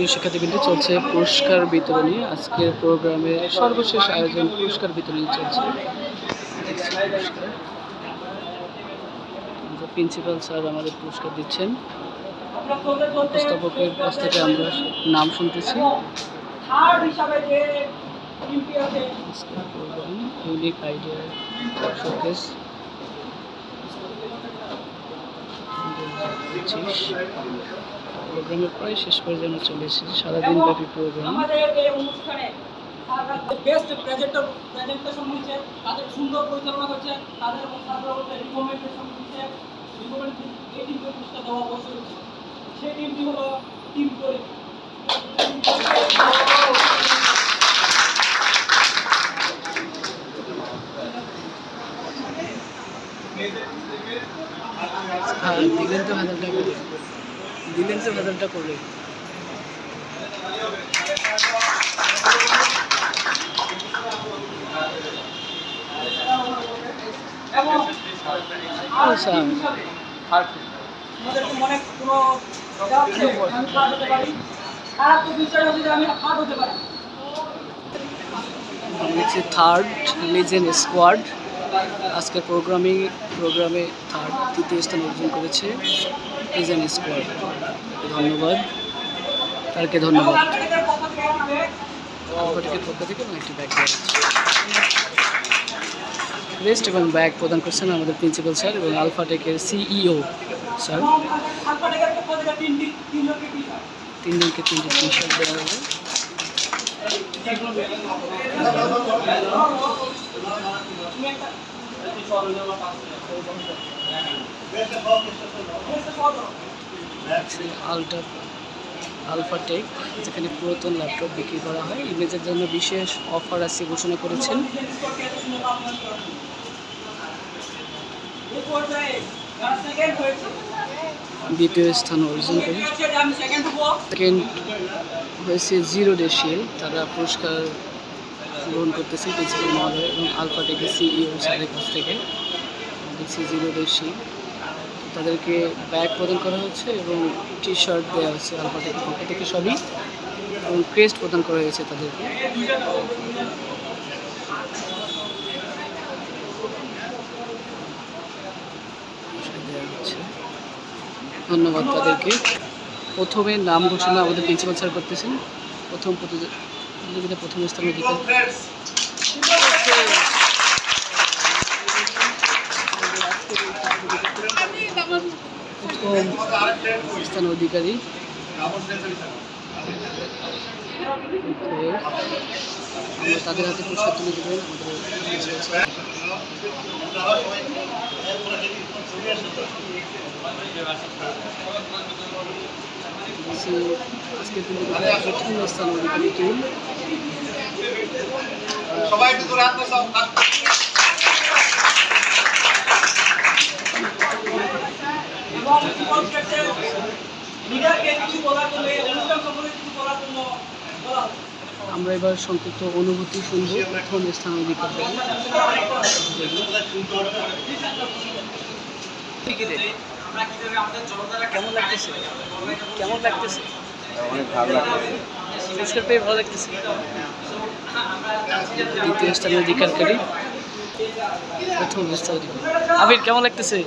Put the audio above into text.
প্রিয় শিক্ষার্থীবৃন্দ, চলছে পুরস্কার বিতরণী। আজকের প্রোগ্রামে সর্বশেষ আয়োজন পুরস্কার বিতরণী চলছে। প্রিন্সিপাল স্যার আমাদের পুরস্কার দিচ্ছেন। উপস্থাপকের কাছ থেকে আমরা নাম শুনতেছি। Unique idea showcase. প্রোগ্রামের প্রায় শেষ আমরা চলে এসেছি। সারাদিন ব্যাপী প্রোগ্রাম বেস্ট প্রেজেন্টার প্রেজেন্টেশন হয়েছে তাদের সুন্দর পরিচালনা করছে তাদের রিকমেন্ডেশন দিচ্ছে এই টিমকে পুরস্কার দেওয়া অবশ্যই সেই টিমটি হলো টিম তৈরি। হ্যাঁ দিলেন তো হাজারটা করে দিলেন তো হাজারটা করে এবং আমাদের কোনো doubt নেই, আমি খারাপ হতে পারি খারাপ তো বিষয় হচ্ছে যে আমি খারাপ হতে পারি দেখছি থার্ড লিজেন্ড স্কোয়াড আজকের প্রোগ্রামিং প্রোগ্রামে থার্ড তৃতীয় স্থান অর্জন করেছে। Legend squad. ধন্যবাদ। তারকে ধন্যবাদ। আলফাটিকের এবং ব্যাগ রেস্ট এবং ব্যাগ প্রদান করছেন আমাদের প্রিন্সিপাল স্যার এবং আলফাটেকের সিইও স্যার তিনজনকে তিনটি টি শার্ট দেওয়া হবে আলটা আলফাটেক যেখানে পুরাতন ল্যাপটপ বিক্রি করা হয়। ইমেজের জন্য বিশেষ অফার আছে ঘোষণা করেছেন। দ্বিতীয় স্থান অর্জন করে। সেকেন্ড হয়েছে জিরো ডেশিয়াল তারা পুরস্কার গ্রহণ করতেছি প্রিন্সিপাল মহোদয় এবং আলফাটেকের সিইও স্যারের কাছ থেকে। দেখছি জিরো ডেশিয়াল তাদেরকে ব্যাগ প্রদান করা হচ্ছে এবং টি শার্ট দেওয়া হচ্ছে আলফাটেকের পক্ষ থেকে সবই এবং ক্রেস্ট প্রদান করা হয়েছে তাদেরকে। ধন্যবাদ তাদেরকে। প্রথমে নাম ঘোষণা আমাদের প্রিন্সিপাল স্যার করতেছেন। প্রথম প্রতিযোগিতা প্রথম স্থান অধিকার প্রথম স্থান অধিকারী। আমরা তাদের হাতে পুরস্কার তুলে দেবেন আমাদের দেখছি আজকের প্রতিযোগিতায় প্রথম স্থান অধিকারী টিম সবাই লিডারকে কিছু বলার জন্য সম্পর্কে কিছু বলার জন্য বলা হচ্ছে। আমরা এবার সংক্ষিপ্ত অনুভূতি শুনব প্রথম স্থান অধিকার কেমন লাগতেছে? কেমন লাগতেছে? অনেক ভালো লাগছে পুরস্কার পেয়ে ভালো লাগতেছে? দ্বিতীয় স্থান অধিকারকারী। প্রথম স্থান অধিকারী। আবির কেমন লাগতেছে?